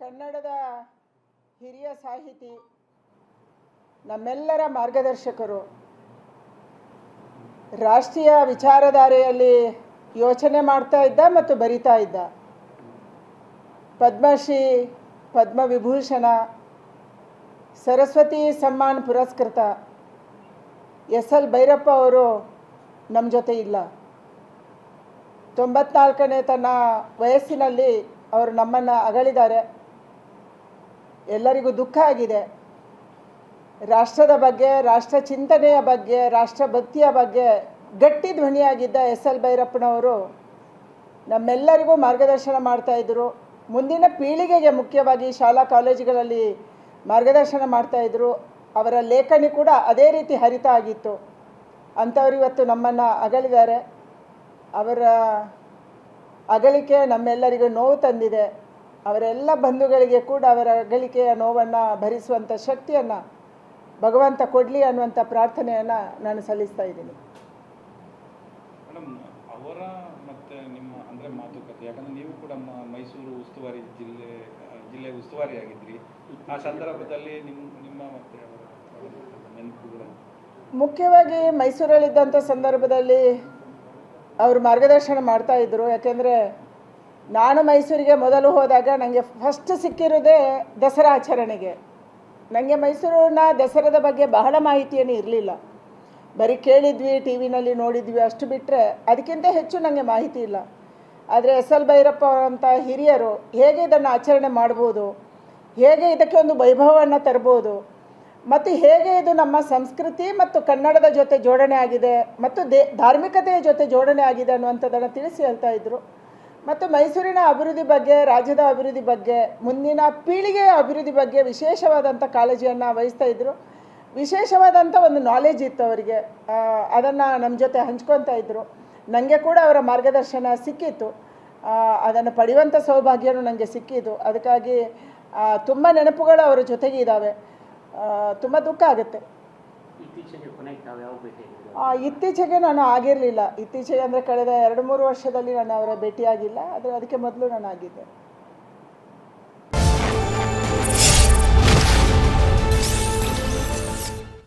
ಕನ್ನಡದ ಹಿರಿಯ ಸಾಹಿತಿ, ನಮ್ಮೆಲ್ಲರ ಮಾರ್ಗದರ್ಶಕರು, ರಾಷ್ಟ್ರೀಯ ವಿಚಾರಧಾರೆಯಲ್ಲಿ ಯೋಚನೆ ಮಾಡ್ತಾ ಇದ್ದ ಮತ್ತು ಬರಿತಾ ಇದ್ದ ಪದ್ಮಶ್ರೀ ಪದ್ಮವಿಭೂಷಣ, ಸರಸ್ವತಿ ಸಮ್ಮಾನ್ ಪುರಸ್ಕೃತ, ಎಸ್ ಎಲ್ ಭೈರಪ್ಪ ಅವರು ನಮ್ಮ ಜೊತೆ ಇಲ್ಲ. ತೊಂಬತ್ನಾಲ್ಕನೇ ತನ್ನ ವಯಸ್ಸಿನಲ್ಲಿ ಅವರು ನಮ್ಮನ್ನು ಅಗಲಿದ್ದಾರೆ ಎಲ್ಲರಿಗೂ ದುಃಖ ಆಗಿದೆ. ರಾಷ್ಟ್ರದ ಬಗ್ಗೆ, ರಾಷ್ಟ್ರ ಚಿಂತನೆಯ ಬಗ್ಗೆ ರಾಷ್ಟ್ರಭಕ್ತಿಯ ಬಗ್ಗೆ ಗಟ್ಟಿ ಧ್ವನಿಯಾಗಿದ್ದ ಎಸ್ ಎಲ್ ಭೈರಪ್ಪನವರು ನಮ್ಮೆಲ್ಲರಿಗೂ ಮಾರ್ಗದರ್ಶನ ಮಾಡ್ತಾಯಿದ್ರು ಮುಂದಿನ ಪೀಳಿಗೆಗೆ ಮುಖ್ಯವಾಗಿ ಶಾಲಾ ಕಾಲೇಜುಗಳಲ್ಲಿ ಮಾರ್ಗದರ್ಶನ ಮಾಡ್ತಾಯಿದ್ರು ಅವರ ಲೇಖನಿ ಕೂಡ ಅದೇ ರೀತಿ ಹರಿತ ಆಗಿತ್ತು. ಅಂಥವ್ರು ಇವತ್ತು ನಮ್ಮನ್ನು ಅಗಲಿದ್ದಾರೆ. ಅವರ ಅಗಲಿಕೆ ನಮ್ಮೆಲ್ಲರಿಗೂ ನೋವು ತಂದಿದೆ. ಅವರೆಲ್ಲ ಬಂಧುಗಳಿಗೆ ಕೂಡ ಅವರ ಗಳಿಕೆಯ ನೋವನ್ನು ಭರಿಸುವಂಥ ಶಕ್ತಿಯನ್ನು ಭಗವಂತ ಕೊಡಲಿ ಅನ್ನುವಂಥ ಪ್ರಾರ್ಥನೆಯನ್ನು ನಾನು ಸಲ್ಲಿಸ್ತಾ ಇದ್ದೀನಿ. ಅವರ ಮತ್ತೆ ನಿಮ್ಮ ಅಂದ್ರೆ ಮಾತುಕತೆ ಯಾಕಂದ್ರೆ ನೀವು ಕೂಡ ಮೈಸೂರು ಉಸ್ತುವಾರಿ ಜಿಲ್ಲೆ ಜಿಲ್ಲೆ ಉಸ್ತುವಾರಿ ಆಗಿದ್ರಿ. ಆ ಸಂದರ್ಭದಲ್ಲಿ ನಿಮ್ಮ ನಿಮ್ಮ ಮತ್ತೆ ನೆನಪುಗಳು ಮುಖ್ಯವಾಗಿ ಮೈಸೂರಲ್ಲಿದ್ದಂಥ ಸಂದರ್ಭದಲ್ಲಿ ಅವರು ಮಾರ್ಗದರ್ಶನ ಮಾಡ್ತಾ ಇದ್ದರು ಯಾಕೆಂದರೆ ನಾನು ಮೈಸೂರಿಗೆ ಮೊದಲು ಹೋದಾಗ ನನಗೆ ಫಸ್ಟ್ ಸಿಕ್ಕಿರೋದೇ ದಸರಾ ಆಚರಣೆಗೆ. ನನಗೆ ಮೈಸೂರಿನ ದಸರಾದ ಬಗ್ಗೆ ಬಹಳ ಮಾಹಿತಿಯೇನು ಇರಲಿಲ್ಲ. ಬರೀ ಕೇಳಿದ್ವಿ, ಟಿ ವಿನಲ್ಲಿ ನೋಡಿದ್ವಿ, ಅಷ್ಟು ಬಿಟ್ಟರೆ ಅದಕ್ಕಿಂತ ಹೆಚ್ಚು ನನಗೆ ಮಾಹಿತಿ ಇಲ್ಲ. ಆದರೆ ಎಸ್ ಎಲ್ ಭೈರಪ್ಪ ಅವರಂಥ ಹಿರಿಯರು ಹೇಗೆ ಇದನ್ನು ಆಚರಣೆ ಮಾಡ್ಬೋದು, ಹೇಗೆ ಇದಕ್ಕೆ ಒಂದು ವೈಭವವನ್ನು ತರ್ಬೋದು, ಮತ್ತು ಹೇಗೆ ಇದು ನಮ್ಮ ಸಂಸ್ಕೃತಿ ಮತ್ತು ಕನ್ನಡದ ಜೊತೆ ಜೋಡಣೆ ಆಗಿದೆ ಮತ್ತು ದೇ, ಧಾರ್ಮಿಕತೆಯ ಜೊತೆ ಜೋಡಣೆ ಆಗಿದೆ ಅನ್ನುವಂಥದ್ದನ್ನು ತಿಳಿಸಿ ಹೇಳ್ತಾ ಇದ್ದರು ಮತ್ತು ಮೈಸೂರಿನ ಅಭಿವೃದ್ಧಿ ಬಗ್ಗೆ, ರಾಜ್ಯದ ಅಭಿವೃದ್ಧಿ ಬಗ್ಗೆ, ಮುಂದಿನ ಪೀಳಿಗೆಯ ಅಭಿವೃದ್ಧಿ ಬಗ್ಗೆ ವಿಶೇಷವಾದಂಥ ಕಾಳಜಿಯನ್ನು ವಹಿಸ್ತಾ ಇದ್ದರು ವಿಶೇಷವಾದಂಥ ಒಂದು ನಾಲೆಜ್ ಇತ್ತು ಅವರಿಗೆ. ಅದನ್ನು ನಮ್ಮ ಜೊತೆ ಹಂಚ್ಕೊತಾ ಇದ್ದರು ನನಗೆ ಕೂಡ ಅವರ ಮಾರ್ಗದರ್ಶನ ಸಿಕ್ಕಿತ್ತು. ಅದನ್ನು ಪಡೆಯುವಂಥ ಸೌಭಾಗ್ಯನೂ ನನಗೆ ಸಿಕ್ಕಿದ್ದು. ಅದಕ್ಕಾಗಿ ತುಂಬ ನೆನಪುಗಳು ಅವರ ಜೊತೆಗೆ ಇದ್ದಾವೆ ತುಂಬ ದುಃಖ ಆಗುತ್ತೆ. ಇತ್ತೀಚೆಗೆ ನಾನು ಆಗಿರಲಿಲ್ಲ. ಇತ್ತೀಚೆಗೆ ಅಂದರೆ ಕಳೆದ ಎರಡು ಮೂರು ವರ್ಷದಲ್ಲಿ ನಾನು ಅವರ ಭೇಟಿಯಾಗಿಲ್ಲ. ಆದರೆ ಅದಕ್ಕೆ ಮೊದಲು ನಾನು ಆಗಿದ್ದೆ.